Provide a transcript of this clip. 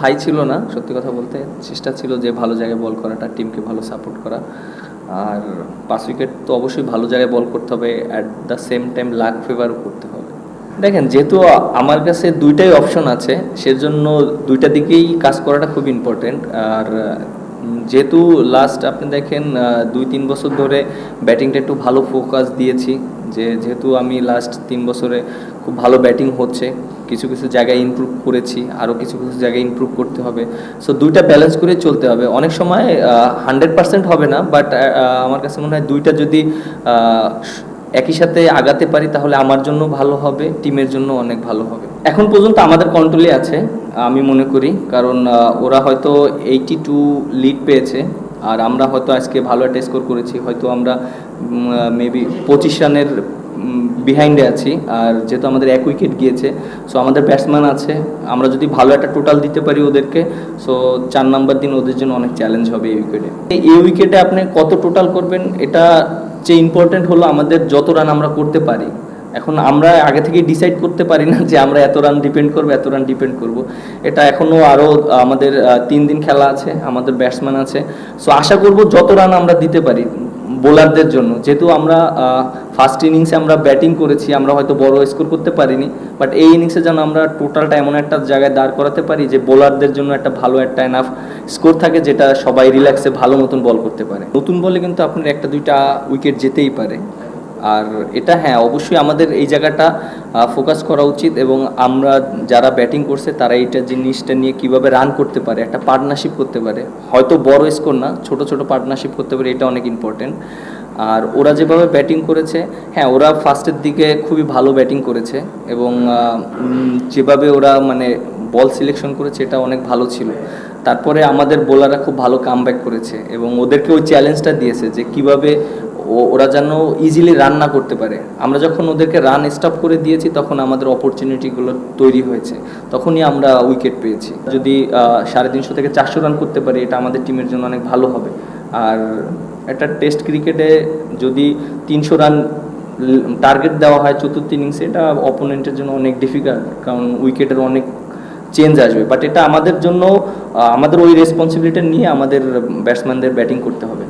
High ছিল না, সত্যি কথা বলতে। চেষ্টা ছিল যে ভালো জায়গায় বল করাটা টিমকে ভালো সাপোর্ট করা। আর পাঁচ উইকেট তো অবশ্যই ভালো জায়গায় বল করতে হবে at the same time luck ফেভারও করতে হবে। দেখেন, যেহেতু আমার কাছে দুইটাই অপশন আছে, সেজন্য দুইটা দিকেই কাজ করাটা খুব ইম্পর্টেন্ট আর যেহেতু লাস্ট আপনি দেখেন দুই, তিন বছর ধরে ব্যাটিংটা একটু ভালো ফোকাস দিয়েছি। যে যেহেতু আমি লাস্ট তিন বছরে খুব ভালো ব্যাটিং হচ্ছে, কিছু কিছু জায়গায় ইমপ্রুভ করেছি আরও কিছু কিছু জায়গায় ইমপ্রুভ করতে হবে। সো দুইটা ব্যালেন্স করে চলতে হবে। অনেক সময় হান্ড্রেড পার্সেন্ট হবে না বাট আমার কাছে মনে হয় দুইটা যদি একই সাথে আগাতে পারি, তাহলে আমার জন্য ভালো হবে টিমের জন্য অনেক ভালো হবে। এখন পর্যন্ত আমাদের কন্ট্রোলে আছে, আমি মনে করি। কারণ ওরা হয়তো এইটি টু লিড পেয়েছে। আর আমরা হয়তো আজকে ভালো একটা স্কোর করেছি, হয়তো আমরা মেবি পঁচিশ রানের বিহাইন্ডে আছি, আর যেহেতু আমাদের এক উইকেট গিয়েছে সো আমাদের ব্যাটসম্যান আছে, আমরা যদি ভালো একটা টোটাল দিতে পারি ওদেরকে সো চার নাম্বার দিন ওদের জন্য অনেক চ্যালেঞ্জ হবে এই উইকেটে এই উইকেটে আপনি কত টোটাল করবেন, এটা যে ইম্পর্টেন্ট হলো আমাদের যত রান আমরা করতে পারি এখন আমরা আগে থেকেই ডিসাইড করতে পারি না যে আমরা এত রান ডিপেন্ড করব, এত রান ডিপেন্ড করব। এটা এখনও আরও আমাদের তিন দিন খেলা আছে, আমাদের ব্যাটসম্যান আছে। সো আশা করব যত রান আমরা দিতে পারি বোলারদের জন্য। যেহেতু আমরা ফার্স্ট ইনিংসে আমরা ব্যাটিং করেছি, আমরা হয়তো বড় স্কোর করতে পারিনি বাট এই ইনিংসে যেন আমরা টোটালটা এমন একটা জায়গায় দাঁড় করাতে পারি যে বোলারদের জন্য একটা ভালো, একটা এনাফ স্কোর থাকে যেটা সবাই রিল্যাক্সে ভালো মতন বল করতে পারে। নতুন বলে কিন্তু আপনার একটা, দুইটা উইকেট যেতেই পারে। আর এটা হ্যাঁ অবশ্যই আমাদের এই জায়গাটা ফোকাস করা উচিত এবং আমরা যারা ব্যাটিং করছে তারা এইটা জিনিসটা নিয়ে কীভাবে রান করতে পারে, একটা পার্টনারশিপ করতে পারে। হয়তো বড় স্কোর না, ছোট ছোট পার্টনারশিপ করতে পারে, এটা অনেক ইম্পর্টেন্ট আর ওরা যেভাবে ব্যাটিং করেছে হ্যাঁ ওরা ফার্স্টের দিকে খুবই ভালো ব্যাটিং করেছে এবং যেভাবে ওরা মানে বল সিলেকশন করেছে, এটা অনেক ভালো ছিল। তারপরে আমাদের বোলাররা খুব ভালো কামব্যাক করেছে এবং ওদেরকে ওই চ্যালেঞ্জটা দিয়েছে যে কীভাবে ও- ওরা যেন ইজিলি রান না করতে পারে। আমরা যখন ওদেরকে রান স্টপ করে দিয়েছি, তখন আমাদের অপরচুনিটিগুলো তৈরি হয়েছে। তখনই আমরা উইকেট পেয়েছি। যদি সাড়ে তিনশো থেকে চারশো রান করতে পারি, এটা আমাদের টিমের জন্য অনেক ভালো হবে। আর একটা টেস্ট ক্রিকেটে যদি তিনশো রান টার্গেট দেওয়া হয় চতুর্থ ইনিংসে এটা অপোনেন্টের জন্য অনেক ডিফিকাল্ট কারণ উইকেটের অনেক চেঞ্জ আসবে। বাট এটা আমাদের জন্য আমাদের ওই রেসপন্সিবিলিটি নিয়ে আমাদের ব্যাটসম্যানদের ব্যাটিং করতে হবে।